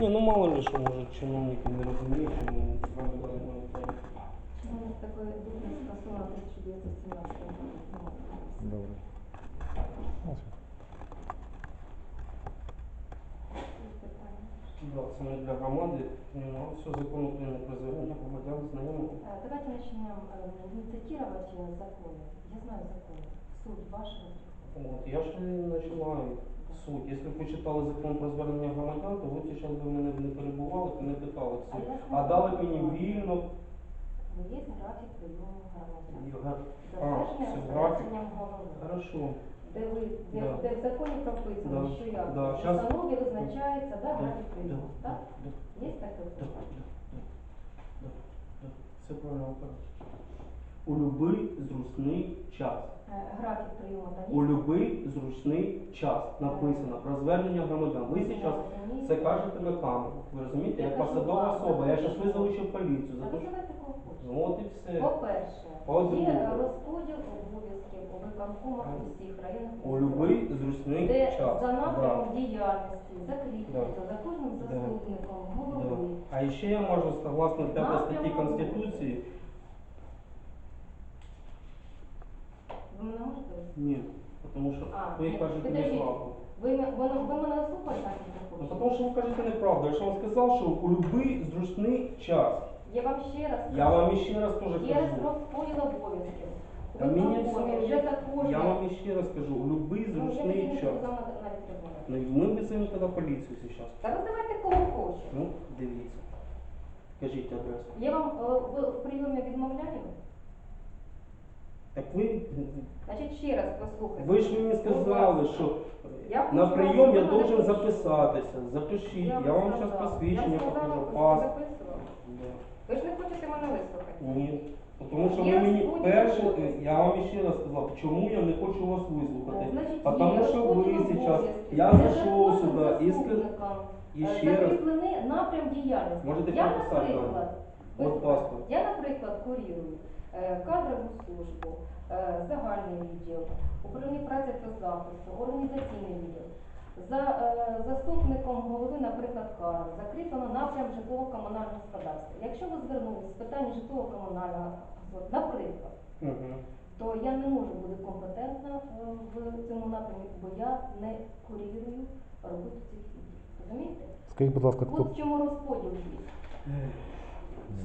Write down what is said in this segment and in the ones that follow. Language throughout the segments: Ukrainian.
Ні, ну мало ли що може чиновники не розуміють, чому громадяни мають право. У нас такое дуже скасовано 1917 року. Добре. Ну, все. Да, це не для громади. Ну, все закон України про звернення громадян знайомо. Э, Давайте начнем э, не цитировать э, законы. Я знаю законы. Суть вашего прихода. От, я ж не починаю Суть. Якщо б ви читали закон про звернення громадян, то ви зараз би мене не перебували і не питали А суть. А дали що мені вільно. Є графік прийому громадян. розпорядженням голови. Хорошо. Де ви де, Да. де в законі прописано, Да. що як Да. в Щас- установі визначається да, Да, графік да, прийому. да, Так? Є таке? да, да, да, да. Все правильно ви кажете. У будь-який зручний час. Е, Графік прийому та У будь-який зручний час написано про звернення громадян. Ви зараз це кажете на камеру. Ви розумієте, Я як посадова особа. Я зараз визову поліцію. За те, що... Ну от і все. По-перше, є розподіл обов'язків у виконкомах усіх районах. У будь-який зручний де час. за напрямом Да. діяльності закріплюється за кожним Да. заступником Да. голови. А ще я можу, согласно 5 статті. Конституції, Ви мене можете ні, тому що А, ви ні, кажете підождіть. неправду. Ви, ме- ви, ви мене слухаєте, так не Ну, хочете? тому що ви кажете неправду. Я ж вам сказав, що у будь-який зручний час. Я вам ще раз Я вам іще раз теж Є кажу. розподіл обов'язків. Та мені Виконкомі все вже одно. також. Я вам іще раз кажу, у будь-який Ну, зручний час. вами навіть розмовляти. Ну, і ми визовемо тоді поліцію зараз. Та роздавайте кого хоче. Ну, дивіться. Кажіть адресу. Я вам е, в, в прийомі відмовляю? Так ви, Значить, ще раз послухайте. ви ж мені сказали, що Я на хочу прийом я должен що- записатися. Запишіть, я вам зараз сказала. посвідчення Я сказала, покажу. що Пас. записувала. Да. Ви ж не хочете мене вислухати? Ні. Тому що Є ви мені перше, обов'язків. я вам ще раз сказав, чому я не хочу вас вислухати. Значить, А є тому що ви розподіл зараз, обов'язків. я зайшов сюди і заступникам, і е, ще раз, закріплений напрям діяльності. Можете я, переписати наприклад, От паспорт. я, наприклад, курірую кадрову службу, е, загальний відділ, управління праці та захисту, організаційний відділ. За е, заступником голови, наприклад, КАР, закріплено напрям житлово-комунального господарства. Якщо ви звернулись з питання житлово-комунального господарства, наприклад, то я не можу бути компетентна е, в цьому напрямі, бо я не курірую роботу цих відділів. Розумієте? Скажіть, будь ласка, хто От в чому розподіл є.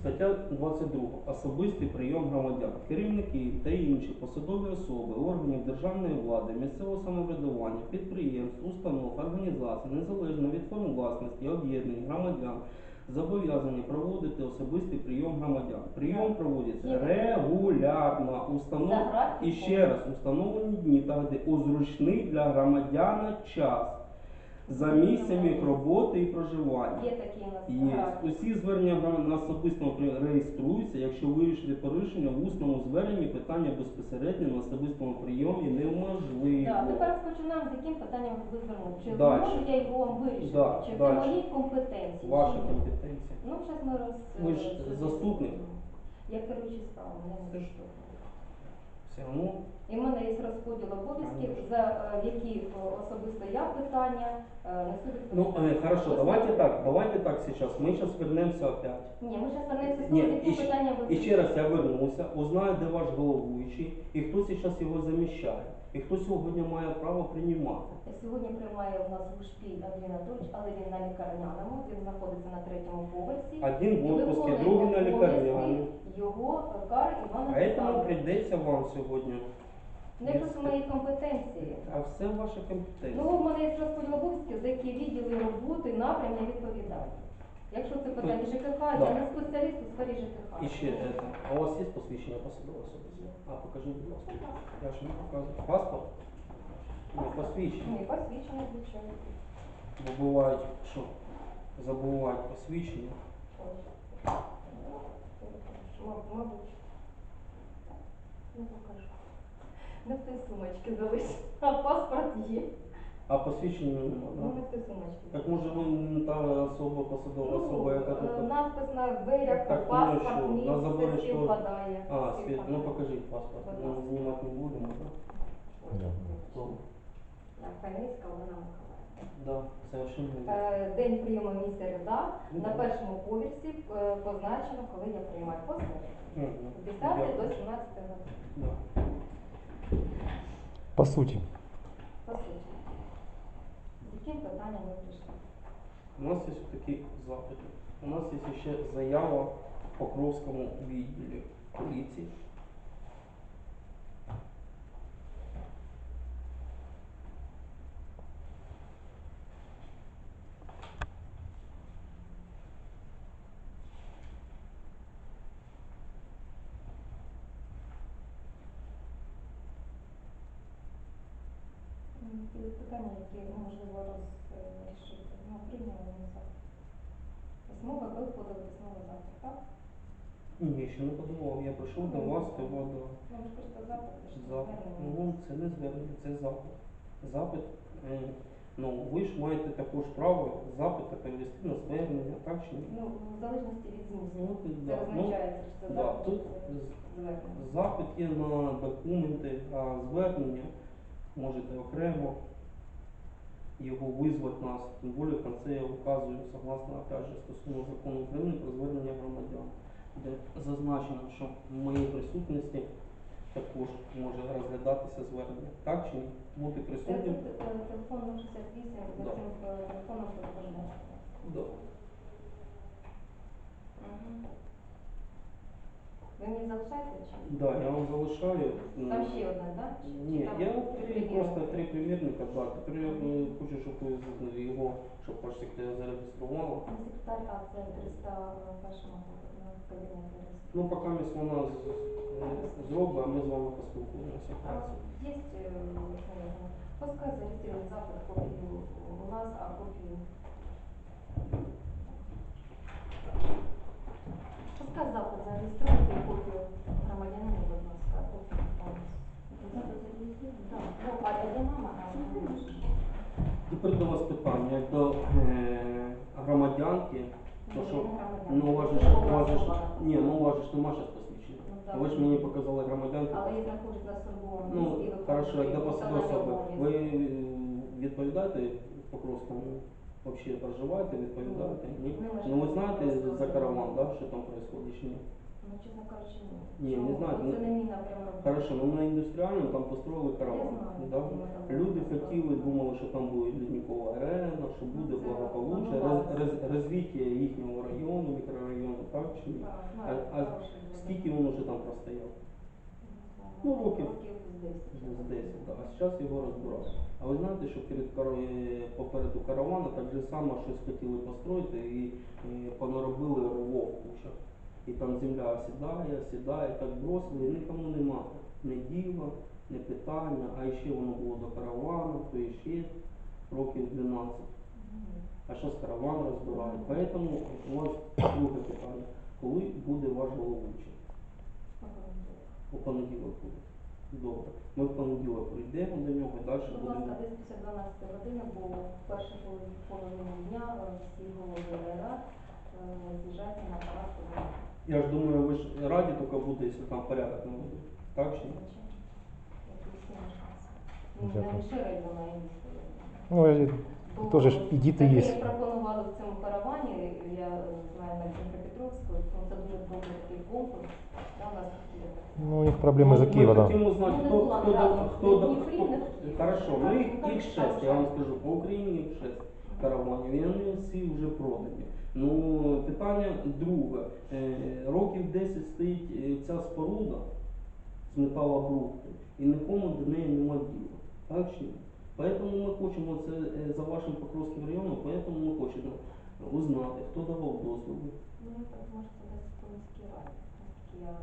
Стаття 22. Особистий прийом громадян. Керівники та інші посадові особи органів державної влади, місцевого самоврядування, підприємств, установ, організацій, незалежно від форм власності, об'єднань, громадян, зобов'язані проводити особистий прийом громадян. Прийом проводиться регулярно, установ... І ще раз, установлені дні та години у зручний для громадяна час. За місцем їх роботи і проживання. Є такі у нас Є. графіки. Усі звернення громадян на особистому прийомі реєструються, якщо вирішити порушення в усному зверненні, питання безпосередньо на особистому прийомі неможливо. Так, тепер розпочинаємо, з яким питанням ви звернули. Чи Дальше. можу я його вам вирішити? Да, чи це дальше. мої компетенції? Ваша чи ні? компетенція. Ну, зараз ми роз... Ви ж заступник. Я керуючий справами, не заступник. Все І в мене є розподіл обов'язків, за е, які е, особисто я питання е, несу Ну, э, хорошо, давайте так, давайте так сейчас. Мы сейчас вернемся опять. Ні, ми зараз вернемося з Ні, того, і які ще- питання ви І ще раз я вернуся, узнаю, де ваш головуючий, і хто зараз його заміщає, і хто сьогодні має право приймати. Сьогодні приймає у нас Лушпіль Андрій Анатолійович, але він на лікарняному, він знаходиться на третьому поверсі. Один в І отпуске, виконує другий на обов'язки лікарняному. Його кар Івана Поэтому Олександровича. прийдеться вам сьогодні. Не просто мої компетенції. А все ваша компетенція. Ну, у мене є розподіл обов'язків, за які відділи роботи, напрям я відповідаю. Якщо це питання ЖКХ, Да. я не спеціаліст у сфері ЖКХ. І ще это, а у вас є посвідчення посадової особи? А, покажіть, будь ласка. Я ж не показую. Паспорт? Ні, посвідчення. Ні, посвідчення, звичайно. Бо бувають, що забувають посвідчення. М- Мабуть. Не покажу. Не в той сумочці залиш. А паспорт є. А посвідчення немає, Ну, да? не в той сумочці. Так може ви не та особа, посадова особа, яка е, тут. Надпис на дверях, Так, ну, паспорт, що, мій, на заборі все що? співпадає. А, світ, співпадає. ну покажіть паспорт. Будь Ну, ласка. знімати не будемо, так? Да. Добре. Так, Файницька Олена Миколаївна. Да. Совершенно вірно. Е, День прийому мій середа. Ну, На першому поверсі е, позначено, коли я приймаю посеред. Мгм. З 10 до 17 години. Да. По суті. По суті. З яким питанням ви прийшли? У нас є такі запити. У нас є ще заява в Покровському відділі поліції. Питання, які можливо розрішити. Ну, прийняли ми запит. Письмове ви подали письмовий запит, так? Ні, ще не подавав. Я прийшов до вас, то вода. Ну, ви ж кажете запит, це ж Запит. Ну, це не звернення, це запит. Запит. е, Ну, ви ж маєте також право запити перевести на звернення, так чи ні? Ну, в залежності від змісту. Ну, Це да. Ну, означається, що це да, запит, тут це з- звернення. Запит є на документи, а звернення можете окремо його визвати нас. Тим більше в кінці я вказую согласно опять же, стосовно закону України про звернення громадян, де зазначено, що в моїй присутності також може розглядатися звернення. Так чи ні? Бути присутнім. е, телефон 068, за Да. цим телефоном можете. Да. Мгм. Ви мені залишаєте чи? Да, я вам залишаю. м, Там ще одне, так? Ні, Там я три три, примірники? просто три примірника, да. Тепер я е, хочу, щоб ви з- його, щоб ваш секретар зареєструвала. Не секретар, а це 301 кабінеті. Ну, поки ми вона з- з- зробить, а ми з вами поспілкуємося. А Є, е, наверное, пускай зареєструють запит копію у нас, а копію. Пускай запит зареєструють копію громадянина, будь ласка, копію. Так. Ну, а мама? Тепер до вас питання, як до е, громадянки, то що, ну у вас же ж, у вас же ж, ні, ну у вас же ж нема щас посвідчення. Ну, ви ж мені показали громадянку. Але я знаходжусь на службовому Ну, місці. і хорошо, як до посадової особи. виконання Ви е, відповідаєте Покровському? Взагалі проживаєте, відповідаєте? Ні? Ми Ну ви знаєте за караван, да, що там відбувається чи ні? Ну, чесно кажучи, ні. Ні, не ну, Це не мій напрям роботи. Хорошо, ну на індустріальному там построїли караван. Я знаю, Да? Люди хотіли, думали, що там буде лідникова арена, що буде Ну, це благополуччя, роз, роз, розвиття їхнього району, мікрорайону, так чи ні? Так, А, знаю, а хороший буде. скільки він уже там простояв? Ну, Ну, років. Років з 10. З 10, да. а зараз його розбирають. А ви знаєте, що перед е, попереду каравана так же само щось хотіли построїти і е, понаробили ровов куча. І там земля осідає, осідає, так бросили, і нікому нема. Не діла, не питання, а ще воно було до каравану, то ще років 12. Мгм. А зараз караван розбирають. Поэтому у вас друге питання. Коли буде ваш головуючий? У понеділок буде. Добре. Ми в понеділок прийдемо до нього і далі Будь будемо. ласка, десь після 12 години, бо в першу половину- половину дня е, всі голови райрад е, з'їжджаються на апарат. Я ж думаю, ви ж раді тільки буде, якщо там порядок не буде. Так чи ні? Ну, Дякую. не лише районна місто. Ну, і Теж ж і діти є. як пропонували в цьому каравані, я знаю на Дніпропетровську, тому це дуже добрий такий комплекс. Да, у нас. Ну, у них проблеми за Ну, Києва, Ми да. хотімо знати, хто, хто, разом. хто, Не хто-. Хорошо, ну їх, їх шесть, я вам скажу, по Україні їх шесть караванів, і вони всі вже продані. Ну, питання друге. Е, років 10 стоїть е, ця споруда з металобрухту, і нікому до неї нема діла. Так чи ні? Поэтому ми хочемо це е, за вашим Покровським районом, поэтому ми хочемо узнати, хто давав дозвіл. Ну, так може це десь міській раді. Я, е,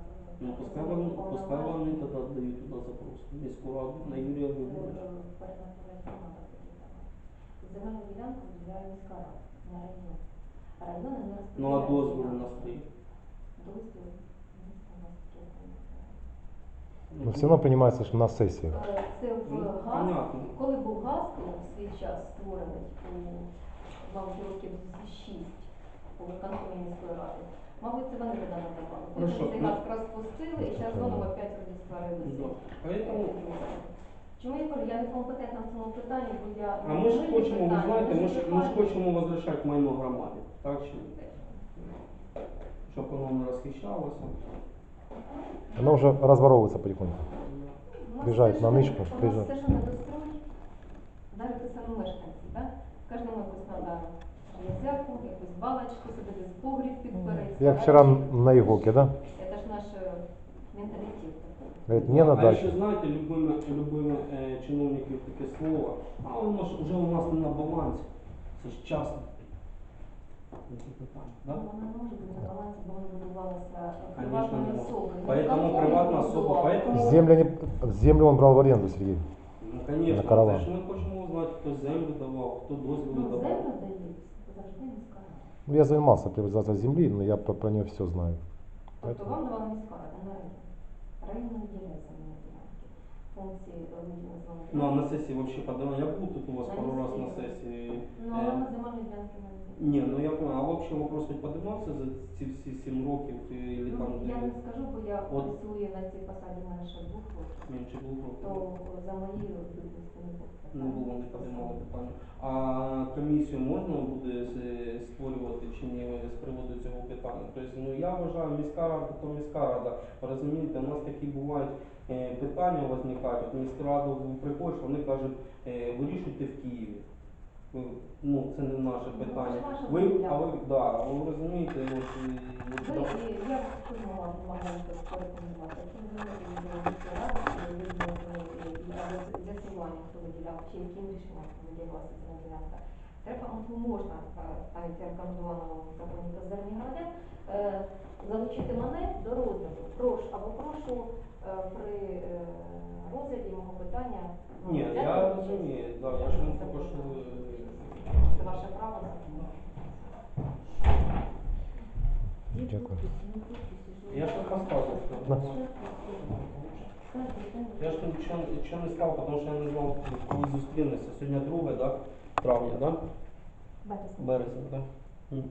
Ну, пускай вони, пускай вони тоді дають туди запрос. Міську раду на Юрія Григоровича. Земельну ділянку виділяє міська рада, не район. А райони не Ну а дозвіл у нас стоїть. Дозвіл міста у нас тут, я не знаю. Но все одно приймається ж на сесії. Е, Це в Ну, газ. понятно. Коли був газ у свій час створений у мабуть, років з 6 по виконкомі міської ради, мабуть, це вони тоді надавали. Потім цей ну- газ розпустили і зараз знову опять вроді створили. Поэтому Чому я кажу, я не компетентна в цьому питанні, бо я А ми ж хочемо, ви знаєте, ми ж, ми ж хочемо возвращати майно громаді, так чи ні? Щоб воно не розхищалося. Оно уже разворовывается потихоньку. Приїжджають на що- ничку, У нас приїжджають. те, що навіть те саме мешканці, так? Кожному якось треба взятку, якусь балочку, собі десь погріб підпереться. Я вчера на Ивоке, да? Це ж наш е, менталітет. Говорит, мне на а дачу. ще знаєте, любими, любими е, чиновників таке слово, а воно ж вже у нас не на балансі. Це ж часто. Які питання, Ну, да? Вона не може бути на балансі, бо вона будувалася Конечно, приватною не може. особою. Не Поэтому компанія приватна особа, будувала. поэтому- Землю, не... Землю он брал в аренду, Сергей. Ну, звісно, На караван. це ж ми хочемо узнати, хто землю давав, хто дозвіл Ну, давав. землю дають, завжди міська рада. Ну, я занимался приватизацией земли, но я про, про нее все знаю. Тобто Поэтому- вам давала міська рада на район. Район не виділяє земельні ділянки. Функції Ну, а на сесії взагалі подавали. Я був тут у вас На пару раз на місці. сесії. Ну, але на земельні ділянки не. Ні, ну я понял, а взагалі вопрос хоч подимався за ці всі сім років і Ну, там я не скажу, бо я От. працюю на цій посаді менше двох років, менше було то за мої бідності не було. Не було, не подимали питання. А комісію можна буде з- створювати чи ні з приводу цього питання? Тобто, ну я вважаю, міська рада, то міська рада. Розумієте, у нас такі бувають е, питання виникають. От міська рада приходиш, вони кажуть, е, вирішуйте в Києві. Ну, це не наше Ну, питання. Ви, а ви, да, ви розумієте, от, і- от, Ви, да. і я кожного могла порекомендувати. Якщо ви виділили міську раду, то виділили або з'ясування, хто виділяв, чи яким рішенням виділялася ця ділянка. Треба, ну, можна, е, навіть рекомендовано в законі про зерні громадян, е, залучити мене до розгляду. Прошу або прошу е, при е, розгляді мого питання. Ні, я розумію, да, я ж не також. Це ваше право. Дякую. Я ж не розказував. Да. Я ж нічого, нічого не сказав, тому що я не знав, коли зустрінемося. Сьогодні 2 да? травня, да? Березня. Березня, да? М,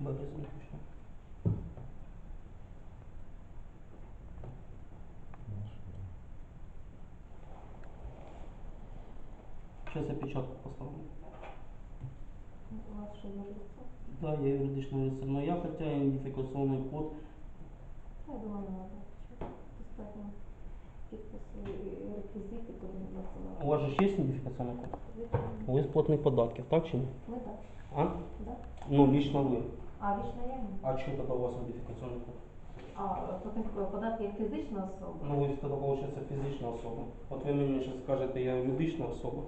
Березня Зараз я печатку поставлю. У вас що лицо? Да, я юридичний лице, но я хотя ідентифікаційний код. Я думаю, не надо. Достатньо підписи і реквізити, коли не У вас же ж є ідентифікаційний код? Ви з платних податків, так чи ні? Ми так, А? да? Ну, лично ви. А, вічна я ні. А що тоді у вас ідентифікаційний код? А, платник податки як фізична особа. Ну, ви тоді, виходить, фізична особа. От ви мені зараз скажете, я юридична особа.